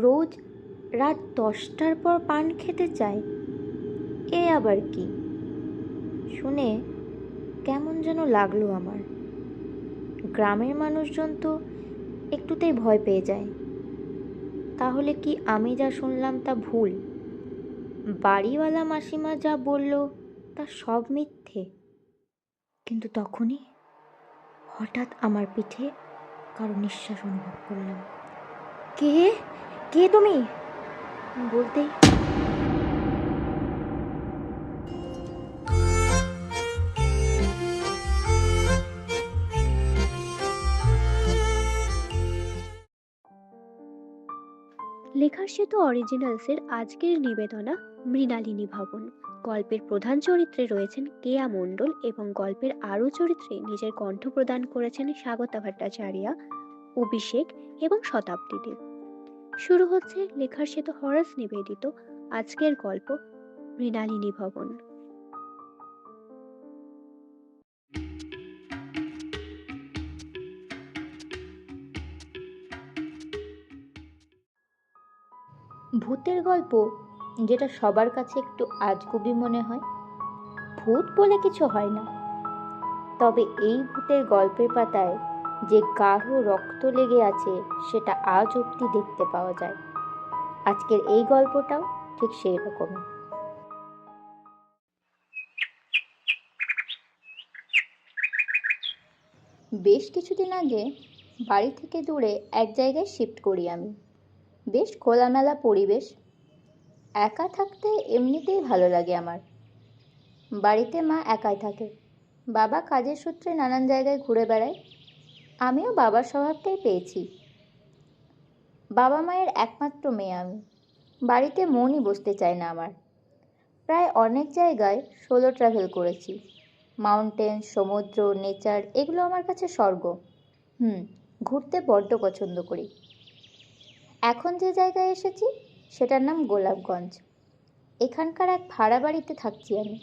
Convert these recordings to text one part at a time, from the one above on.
রোজ রাত দশটার পর পান খেতে চায়। এ আবার কি? শুনে কেমন যেন লাগল আমার। গ্রামের মানুষজন তো একটুতেই ভয় পেয়ে যায়। তাহলে কি আমি যা শুনলাম তা ভুল? বাড়িওয়ালা মাসিমা যা বলল তা সব মিথ্যে। কিন্তু তখনই হঠাৎ আমার পিঠে কারও নিঃশ্বাস অনুভব করলাম। কে? কে তুমি? বলতেই লেখার সেতু অরিজিনালসের আজকের নিবেদনা মৃণালিনী ভবন। গল্পের প্রধান চরিত্রে রয়েছেন কেয়া মণ্ডল এবং গল্পের আরও চরিত্রে নিজের কণ্ঠ প্রদান করেছেন স্বাগতা ভট্টাচার্যা, অভিষেক এবং শতাব্দী দেব। শুরু হচ্ছে লেখার সেতু হরাস নিবেদিত আজকের গল্প মৃণালিনী ভবন। ভূতের গল্প, যেটা সবার কাছে একটু আজগুবি মনে হয়। ভূত বলে কিছু হয় না। তবে এই ভূতের গল্পের পাতায় যে গাঢ় রক্ত লেগে আছে, সেটা আজ অবধি দেখতে পাওয়া যায়। আজকের এই গল্পটাও ঠিক সেই রকমই। বেশ কিছুদিন আগে বাড়ি থেকে দূরে এক জায়গায় শিফট করি আমি। বেশ খোলামেলা পরিবেশ। একা থাকতে এমনিতেই ভালো লাগে আমার। বাড়িতে মা একাই থাকে। বাবা কাজের সূত্রে নানান জায়গায় ঘুরে বেড়ায়। আমিও বাবার স্বভাবটাই পেয়েছি। বাবা মায়ের একমাত্র মেয়ে আমি। বাড়িতে মনই বসতে চায় না আমার। প্রায় অনেক জায়গায় সোলো ট্রাভেল করেছি। মাউন্টেন, সমুদ্র, নেচার এগুলো আমার কাছে স্বর্গ। হুম, ঘুরতে বড্ড পছন্দ করি। এখন যে জায়গায় এসেছি সেটার নাম গোলাপগঞ্জ। এখানকার এক ভাড়া বাড়িতে থাকছি আমি।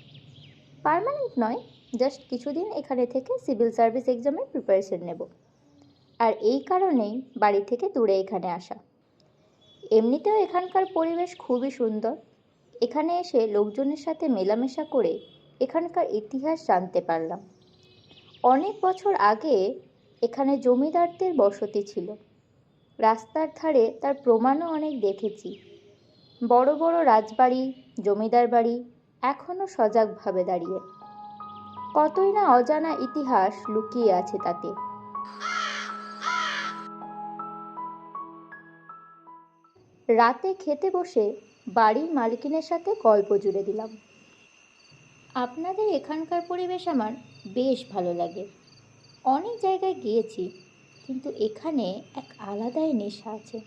পার্মানেন্ট নয়, জাস্ট কিছুদিন এখানে থেকে সিভিল সার্ভিস এক্সামের প্রিপারেশন নেব। আর এই কারণেই বাড়ি থেকে দূরে এখানে আসা। এমনিতেও এখানকার পরিবেশ খুবই সুন্দর। এখানে এসে লোকজনের সাথে মেলামেশা করে এখানকার ইতিহাস জানতে পারলাম। অনেক বছর আগে এখানে জমিদারদের বসতি ছিল। রাস্তার ধারে তার প্রমাণও অনেক দেখেছি। বড় বড় রাজবাড়ি, জমিদার বাড়ি এখনও সজাগভাবে দাঁড়িয়ে। কতই না অজানা ইতিহাস লুকিয়ে আছে তাতে। রাতে খেতে বসে বাড়ির মালিকিনের সাথে গল্প জুড়ে দিলাম। আপনাদের এখানকার পরিবেশ আমার বেশ ভালো লাগে। অনেক জায়গায় গিয়েছি, কিন্তু এখানে এক আলাদাই নেশা আছে।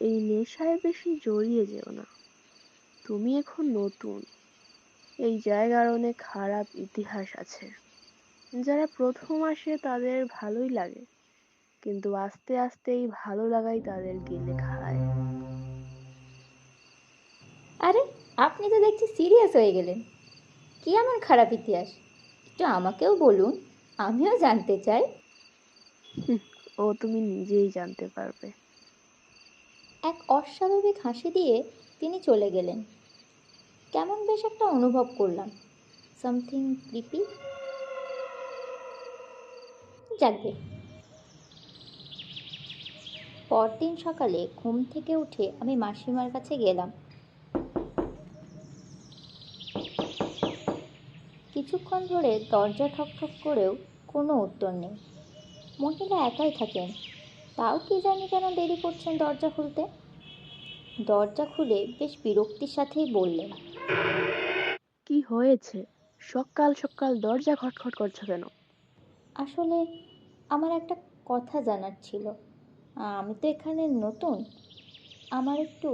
এই নেশায় বেশি জড়িয়ে যেও না। তুমি এখন নতুন। এই জায়গার অনেক খারাপ ইতিহাস আছে। যারা প্রথম আসে তাদের ভালোই লাগে। কিন্তু আস্তে আস্তে এই ভালো লাগাই তাদের গিলে খায়। আরে আপনি তো দেখছি সিরিয়াস হয়ে গেলেন। কি এমন খারাপ ইতিহাস? একটু আমাকেও বলুন আমিও জানতে চাই। ও তুমি নিজেই জানতে পারবে। এক অস্বাভাবিক হাসি দিয়ে তিনি চলে গেলেন। কেমন বেশ একটা অনুভব করলাম। Something creepy. যাকবে পরদিন সকালে ঘুম থেকে উঠে আমি মাসিমার কাছে গেলাম। কিছুক্ষণ ধরে দরজা ঠকঠক করেও কোনো উত্তর নেই। মহিলা একাই থাকেন। তাও কি জানি কেন দেরি করছেন দরজা খুলতে? দরজা খুলে বেশ বিরক্তির সাথেই বললেন কি হয়েছে? সকাল সকাল দরজা খটখট করছ কেন? আসলে আমার একটা কথা জানার ছিল। আমি তো এখানে নতুন। আমার একটু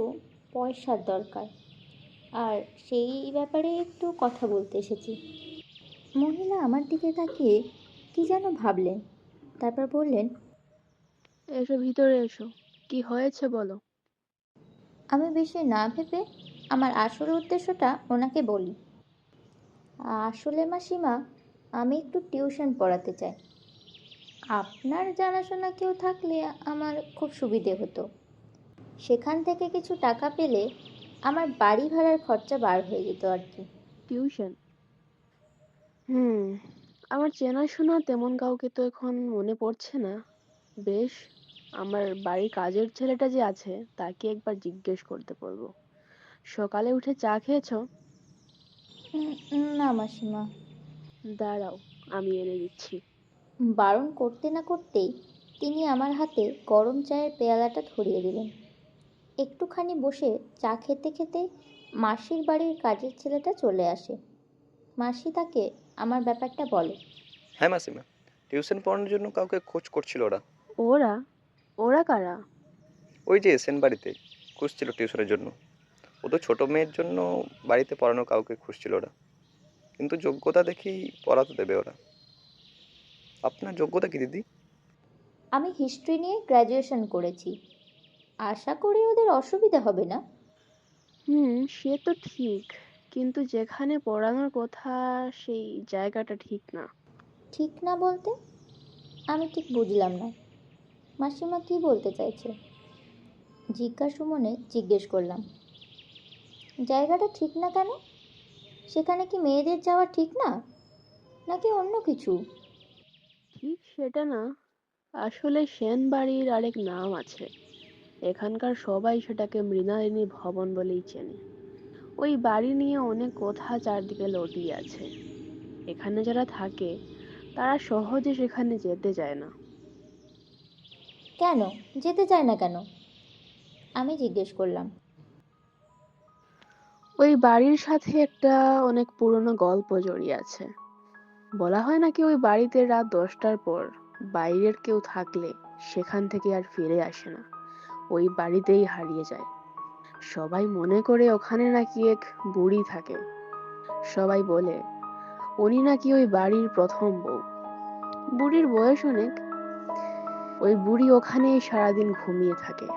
পয়সার দরকার। আর সেই ব্যাপারে একটু কথা বলতে এসেছি। মহিলা আমার দিকে তাকিয়ে কি যেন ভাবলেন। তারপর বললেন এসো ভিতরে এসো। কি হয়েছে বলো? আমি বেশি না ভেবে আমার আসল উদ্দেশ্যটা ওনাকে বলি। আসলে মাসিমা আমি একটু টিউশন পড়াতে চাই। আপনার জানাশোনা কেউ থাকলে আমার খুব সুবিধে হতো। সেখান থেকে কিছু টাকা পেলে আমার বাড়ি ভাড়ার খরচা বার হয়ে যেত আর কি। টিউশন? হুম আমার চেনাশোনা তেমন কাউকে তো এখন মনে পড়ছে না। বেশ আমার বাড়ির কাজের ছেলেটা যে আছে তাকে একবার জিজ্ঞেস করতে পারব সকালে উঠে চা খেয়েছো? না মাসিমা। দাঁড়াও আমি এনে দিচ্ছি। বারণ করতে না করতেই তিনি আমার হাতে গরম চায়ের পেয়ালাটা ধরিয়ে দিলেন। একটুখানি বসে চা খেতে খেতে মাসির বাড়ির কাজের ছেলেটা চলে আসে। মাসি তাকে আমার ব্যাপারটা বলে। হ্যাঁ মাসিমা টিউশন পড়ানোর জন্য কাউকে খোঁজ করছিল ওরা। ওরা? ওরা কারা? ওই যে এসেন বাড়িতে খুঁজছিল টিউশনের জন্য। ও তো ছোটো মেয়ের জন্য বাড়িতে পড়ানো কাউকে খুঁজছিল ওরা। কিন্তু যোগ্যতা দেখেই পড়াতে দেবে ওরা। আপনার যোগ্যতা কি দিদি? আমি হিস্ট্রি নিয়ে গ্র্যাজুয়েশন করেছি। আশা করি ওদের অসুবিধা হবে না। হুম সে তো ঠিক। কিন্তু যেখানে পড়ানোর কথা সেই জায়গাটা ঠিক না। ঠিক না বলতে? আমি ঠিক বুঝলাম না। মাসিমা কি বলতে চাইছে? জিজ্ঞাসু মনে জিজ্ঞেস করলাম। জায়গাটা ঠিক না কেন? সেখানে কি মেয়েদের যাওয়া ঠিক না? নাকি অন্য কিছু? ঠিক সেটা না। আসলে সেন বাড়ির আরেক নাম আছে। এখানকার সবাই সেটাকে মৃণালিনী ভবন বলেই চেনে। ওই বাড়ি নিয়ে অনেক কথা চারদিকে লটিয়ে আছে। এখানে যারা থাকে তারা সহজে সেখানে যেতে চায় না। কেন? যেতে চায় না কেন? আমি জিজ্ঞেস করলাম। ওই বাড়ির সাথে একটা অনেক পুরনো গল্প জড়িয়ে আছে। বলা হয় নাকি ওই বাড়িতে রাত দশটার পর বাইরের কেউ থাকলে সেখান থেকে আর ফিরে আসে না। ওই বাড়িতেই হারিয়ে যায়। সবাই মনে করে ওখানে নাকি এক বুড়ি থাকে। সবাই বলে, উনি নাকি ওই বাড়ির প্রথম বউ। বুড়ির বয়স অনেক। ওই বুড়ি ওখানেই সারাদিন ঘুমিয়ে থাকে।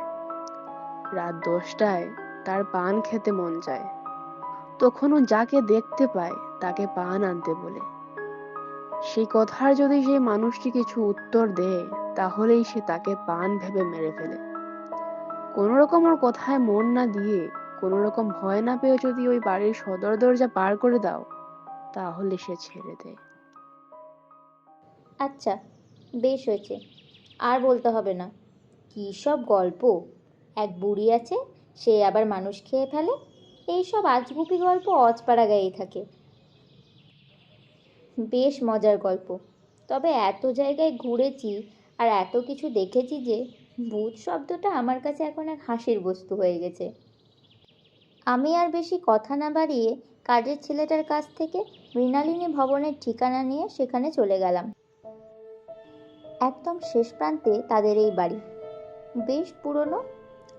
রাত দশটায় তার পান খেতে মন যায়। তখন ও যাকে দেখতে পায় তাকে পান আনতে বলে। সেই কথার যদি সেই মানুষটি কিছু উত্তর দেয়, তাহলেই সে তাকে পান ভেবে মেরে ফেলে। কোন রকম ওর কথায় মন না দিয়ে, কোন রকম ভয় না পেয়ে যদি ওই বাড়ির সদর দরজা পার করে দাও, তাহলে সে ছেড়ে দেয়। আচ্ছা বেশ হয়েছে। আর বলতে হবে না। কী সব গল্প? এক বুড়ি আছে, সে আবার মানুষ খেয়ে ফেলে। এই সব গল্প অজপাড়া গায়েই থাকে। বেশ মজার গল্প। তবে এত জায়গায় ঘুরেছি আর এত কিছু দেখেছি যে ভূত শব্দটা আমার কাছে এখন এক হাসির বস্তু হয়ে গেছে। আমি আর বেশি কথা না বাড়িয়ে কাজের ছেলেটার কাছ থেকে মৃণালিনী ভবনের ঠিকানা নিয়ে সেখানে চলে গেলাম। একদম শেষ প্রান্তে তাদের এই বাড়ি। বেশ পুরনো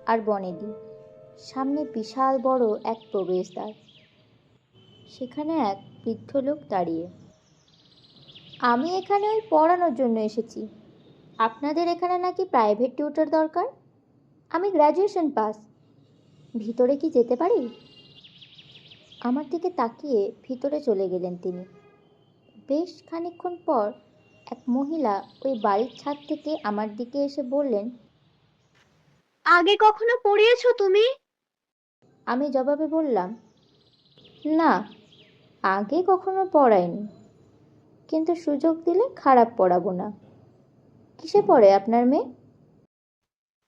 আর বনেদি। সামনে বিশাল বড় এক প্রবেশদ্বার। সেখানে এক বৃদ্ধ লোক দাঁড়িয়ে। আমি এখানে ওই পড়ানোর জন্য এসেছি। আপনাদের এখানে নাকি প্রাইভেট টিউটর দরকার? আমি গ্র্যাজুয়েশন পাস ভিতরে কি যেতে পারি? আমার দিকে তাকিয়ে ভিতরে চলে গেলেন তিনি। বেশ খানিকক্ষণ পর এক মহিলা ওই বাড়ির ছাদ থেকে আমার দিকে এসে বললেন আগে কখনো পড়িয়েছো তুমি? আমি জবাবে বললাম না আগে কখনো পড়াইনি। কিন্তু সুযোগ দিলে খারাপ পড়াবো না। কিসে পড়ে আপনার মেয়ে?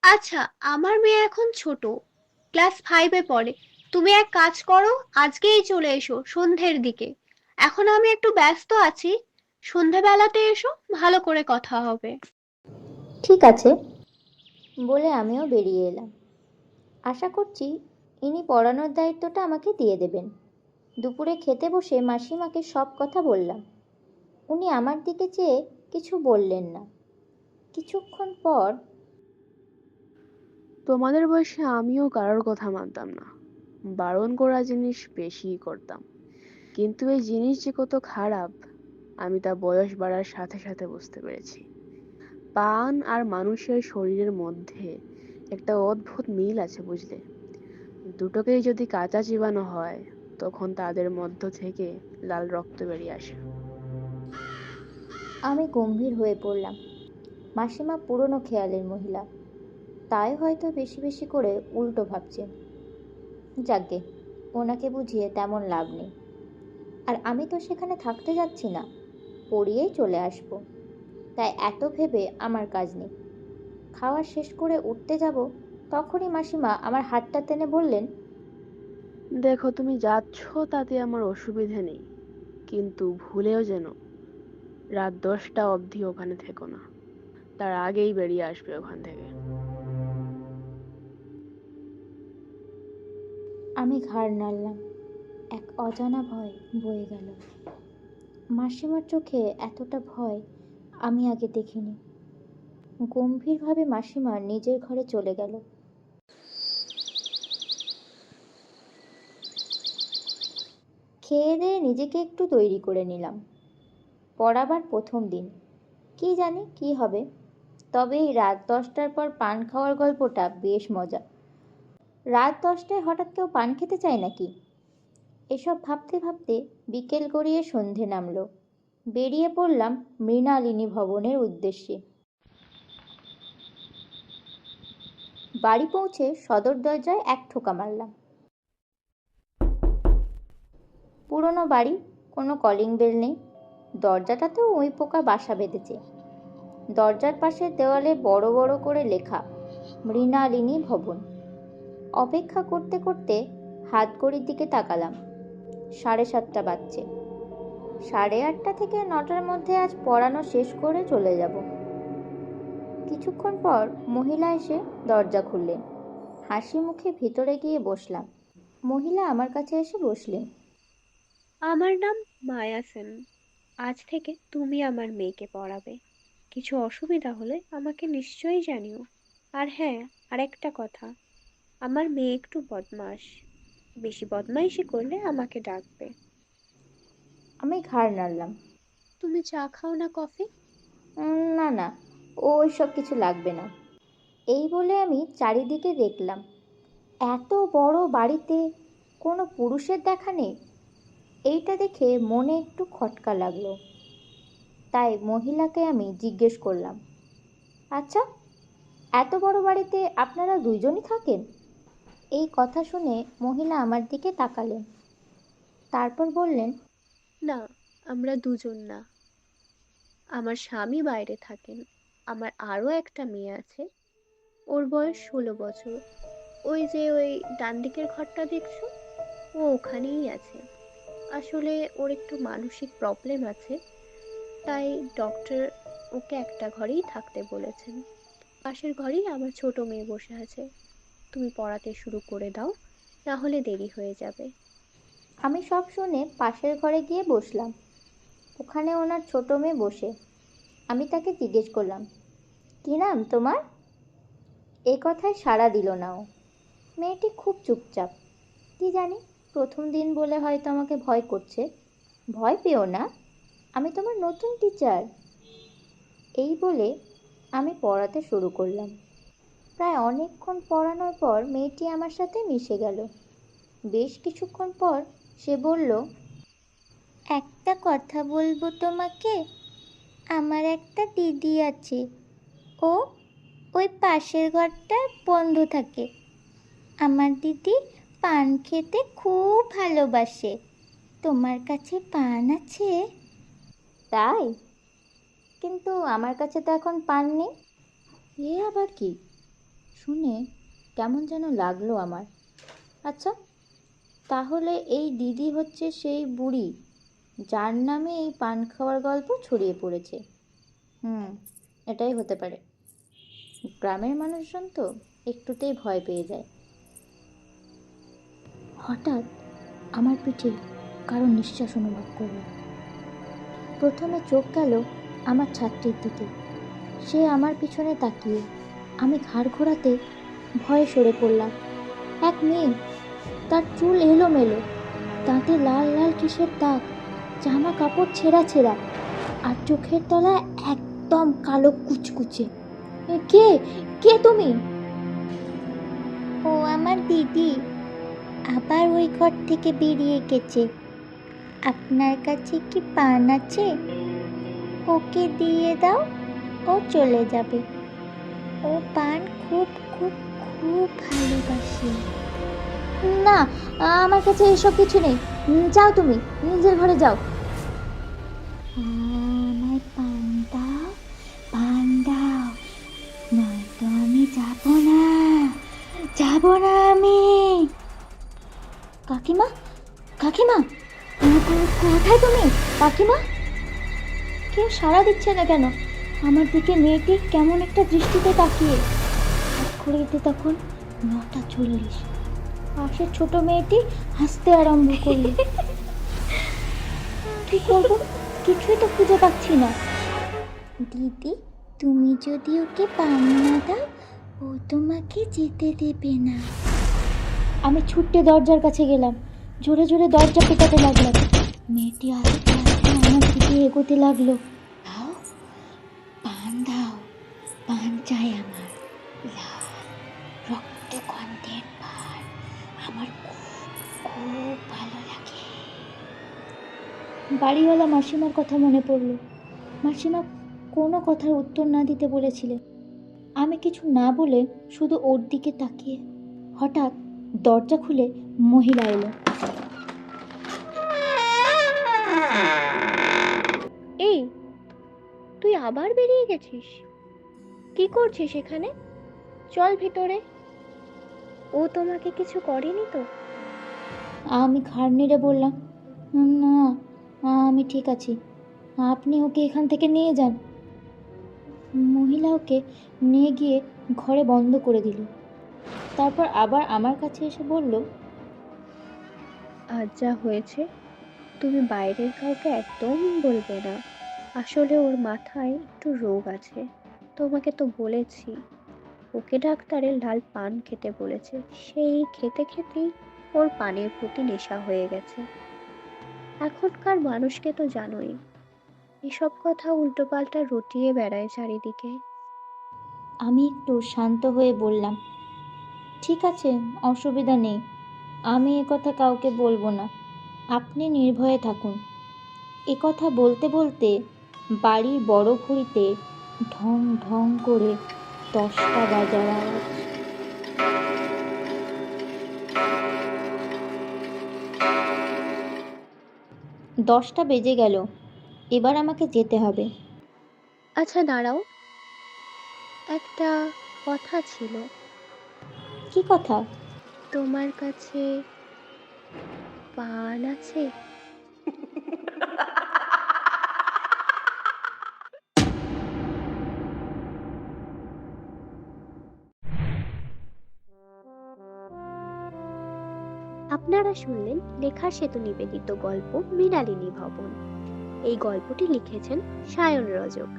আচ্ছা আমার মেয়ে এখন ছোট। ক্লাস ফাইভে পড়ে। তুমি এক কাজ করো আজকেই চলে এসো সন্ধ্যের দিকে। এখন আমি একটু ব্যস্ত আছি। সন্ধ্যেবেলাতে এসো ভালো করে কথা হবে। ঠিক আছে। বলে আমিও বেরিয়ে এলাম। আশা করছি ইনি পড়ানোর দায়িত্বটা আমাকে দিয়ে দেবেন। দুপুরে খেতে বসে মাসিমাকে সব কথা বললাম। উনি আমার দিকে চেয়ে কিছু বললেন না। কিছুক্ষণ পর তোমাদের বয়সে আমিও কারোর কথা মানতাম না। বারণ করা জিনিস বেশিই করতাম। কিন্তু এই জিনিস যে কত খারাপ, আমি তা বয়স বাড়ার সাথে সাথে বুঝতে পেরেছি। পান আর মানুষের শরীরের মধ্যে একটা অদ্ভুত মিল আছে, বুঝলে? দুটোকেই যদি কাঁচা চিবানো হয়, তখন তাদের মধ্য থেকে লাল রক্ত বেরিয়ে আসে। আমি গম্ভীর হয়ে পড়লাম। মাসিমা পুরনো খেয়ালের মহিলা। তাই হয়তো বেশি বেশি করে উল্টো ভাবছে। যাকে, ওনাকে বুঝিয়ে তেমন লাভ নেই। আর আমি তো সেখানে থাকতে যাচ্ছি না, পড়িয়েই চলে আসব। তাই এত ভেবে আমার কাজ নেই। খাওয়া শেষ করে উঠতে যাব, তখনই মাসিমা আমার হাতটা টেনে বললেন, দেখো, তুমি যাচ্ছ তাতে আমার অসুবিধে নেই, কিন্তু ভুলেও যেন। রাত দশটা অবধি ওখানে থেকো না। তার আগেই বেরিয়ে আসবে ওখান থেকে। আমি ঘাড় নাড়লাম। এক অজানা ভয় বয়ে গেল। মাসিমার চোখে এতটা ভয় আমি আগে দেখিনি। গম্ভীরভাবে মাসিমা নিজের ঘরে চলে গেল। খেয়ে দিয়ে নিজেকে একটু তৈরি করে নিলাম। পড়াবার প্রথম দিন। কি জানি কি হবে। তবে এই রাত দশটার পর পান খাওয়ার গল্পটা বেশ মজা। রাত দশটায় হঠাৎ কেউ পান খেতে চায় নাকি? এসব ভাবতে ভাবতে বিকেল গড়িয়ে সন্ধে নামলো। বেরিয়ে পড়লাম মৃণালিনী ভবনের উদ্দেশ্যে। বাড়ি পৌঁছে সদর দরজায় এক ঠোকা মারলাম। পুরনো বাড়ি, কোনো কলিং বেল নেই। দরজাটাতেও ওই পোকা বাসা বেঁধেছে। দরজার পাশের দেওয়ালে বড় বড় করে লেখা, মৃণালিনী ভবন। অপেক্ষা করতে করতে হাত ঘড়ির দিকে তাকালাম। সাড়ে সাতটা বাজছে। সাড়ে আটটা থেকে নটার মধ্যে আজ পড়ানো শেষ করে চলে যাব। কিছুক্ষণ পর মহিলা এসে দরজা খুললেন। হাসি মুখে ভিতরে গিয়ে বসলাম। মহিলা আমার কাছে এসে বসলেন। আমার নাম মায়া সেন। আজ থেকে তুমি আমার মেয়েকে পড়াবে। কিছু অসুবিধা হলে আমাকে নিশ্চয়ই জানিও। আর হ্যাঁ আর একটা কথা। আমার মেয়ে একটু বদমাস বেশি বদমাইশি করলে আমাকে ডাকবে। আমি ঘাড় নাড়লাম। তুমি চা খাও না কফি? উম, না না ওই সব কিছু লাগবে না। এই বলে আমি চারিদিকে দেখলাম। এত বড় বাড়িতে কোনো পুরুষের দেখা নেই? এইটা দেখে মনে একটু খটকা লাগল। তাই মহিলাকে আমি জিজ্ঞেস করলাম আচ্ছা এত বড় বাড়িতে আপনারা দুইজনই থাকেন? এই কথা শুনে মহিলা আমার দিকে তাকালেন। তারপর বললেন, না, আমরা দুজন না। আমার স্বামী বাইরে থাকেন। আমার আরও একটা মেয়ে আছে। ওর বয়স ষোলো বছর। ওই যে ওই ডান দিকের ঘরটা দেখছ? ও ওখানেই আছে। আসলে ওর একটু মানসিক প্রবলেম আছে, তাই ডক্টর ওকে একটা ঘরেই থাকতে বলেছেন। পাশের ঘরেই আমার ছোট মেয়ে বসে আছে। তুমি পড়াতে শুরু করে দাও, না হলে দেরি হয়ে যাবে। আমি সব শুনে পাশের ঘরে গিয়ে বসলাম। ওখানে ওনার ছোট মেয়ে বসে। আমি তাকে জিজ্ঞেস করলাম, কী নাম তোমার? এ কথায় সাড়া দিল না ও। মেয়েটি খুব চুপচাপ, কি জানি। প্রথম দিন বলে হয়তো আমাকে ভয় করছে। ভয় পেও না, আমি তোমার নতুন টিচার এই বলে আমি পড়াতে শুরু করলাম। প্রায় অনেকক্ষণ পড়ানোর পর মেয়েটি আমার সাথে মিশে গেল। বেশ কিছুক্ষণ পর সে বলল, একটা কথা বলব তোমাকে? আমার একটা দিদি আছে। ও ওই পাশের ঘরটা বন্ধ থাকে। আমার দিদি পান খেতে খুব ভালোবাসে। তোমার কাছে পান আছে? তাই? কিন্তু আমার কাছে তো এখন পান নেই। এ আবার কি? শুনে কেমন যেন লাগল আমার। আচ্ছা তাহলে এই দিদি হচ্ছে সেই বুড়ি যার নামে এই পান খাওয়ার গল্প ছড়িয়ে পড়েছে। হুম এটাই হতে পারে। গ্রামের মানুষজন তো একটুতেই ভয় পেয়ে যায়। হঠাৎ আমার পিঠে কারও নিঃশ্বাস অনুভব করলাম প্রথমে চোখ গেল আমার ছাত্রীর দিকে। সে আমার পিছনে তাকিয়ে আমি ঘাড় ঘোরাতে ভয়ে সরে পড়লাম। এক মেয়ে তার চুল এলোমেলো, দাঁতে লাল লাল কিসের দাগ, জামা কাপড় ছেঁড়া ছেঁড়া, আর চোখের তলায় একদম কালো কুচকুচে। কে? কে তুমি? ও আমার দিদি। আবার ওই ঘর থেকে বেরিয়ে গেছে। আপনার কাছে কি পান আছে? ওকে দিয়ে দাও, ও চলে যাবে। ও পান খুব খুব খুব ভালোবাসে। না, আমার কাছে এসব কিছু নেই। যাও তুমি, নিজের ঘরে যাও। কাকিমা কোথায় তুমি? কাকিমা? কেউ সাড়া দিচ্ছে না কেন? আমার দিকে মেয়েটি কেমন একটা দৃষ্টিতে তাকিয়ে। ঘড়িতে তখন নটা চল্লিশ। পাশের ছোট মেয়েটি হাসতে আরম্ভ করল। কি করব? কিছুই তো খুঁজে পাচ্ছি না। দিদি, তুমি যদি ওকে পান না দাও, ও তোমাকে যেতে দেবে না। আমি ছুটতে দরজার কাছে গেলাম। জোরে জোরে দরজা পেটাতে লাগলাম মেয়েটি আস্তে আস্তে আমার দিকে এগোতে লাগল। দাও, পান দাও, পান চাই আমার। লাল রক্ত গন্ধের পান। আমার খুব খুব ভালো লাগে। বাড়িওয়ালা মাসিমার কথা মনে পড়ল। মাসিমা কোনো কথার উত্তর না দিতে বলেছিলেন। আমি কিছু না বলে শুধু ওর দিকে তাকিয়ে হঠাৎ দরজা খুলে মহিলা এলো। এই তুই আবার বেরিয়ে গেছিস? কি করছিস এখানে? চল ভিতরে। ও তোমাকে কিছু করেনি তো? আমি ঘাড় নেড়ে বললাম না আমি ঠিক আছি। আপনি ওকে এখান থেকে নিয়ে যান। মহিলা ওকে নিয়ে গিয়ে ঘরে বন্ধ করে দিল। তারপর আবার আমার কাছে এসে বলল আজ যা হয়েছে তুমি বাইরের কাউকে একদম বলবে না। আসলে ওর মাথায় একটু রোগ আছে। তোমাকে তো বলেছি। ওকে ডাক্তারের লাল পান খেতে বলেছে। সেই খেতে খেতেই ওর পানের প্রতি নেশা হয়ে গেছে। এখনকার মানুষকে তো জানোই, এসব কথা উল্টোপাল্টা রটিয়ে বেড়ায় চারিদিকে। আমি একটু শান্ত হয়ে বললাম, ঠিক আছে, অসুবিধা নেই। আমি এ কথা কাউকে বলব না। আপনি নির্ভয়ে থাকুন। এ কথা বলতে বলতে বাড়ির বড় ঘড়িতে ঢং ঢং করে দশটা বাজার আওয়াজ দশটা বেজে গেল। এবার আমাকে যেতে হবে। আচ্ছা দাঁড়াও। একটা কথা ছিল। কি কথা? তোমার কাছে পান আছে? আপনারা শুনলেন লেখার সেতু নিবেদিত গল্প মৃণালিনী ভবন। এই গল্পটি লিখেছেন সায়ন রজক।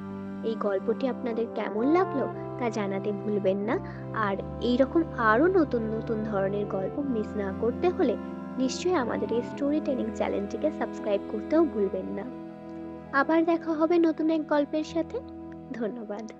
এই গল্পটি আপনাদের কেমন লাগল তা জানাতে ভুলবেন না। আর এই রকম আরও নতুন নতুন ধরনের গল্প মিস না করতে হলে নিশ্চয়ই আমাদের এই স্টোরি টেলিং চ্যানেলটিকে সাবস্ক্রাইব করতেও ভুলবেন না। আবার দেখা হবে নতুন এক গল্পের সাথে। ধন্যবাদ।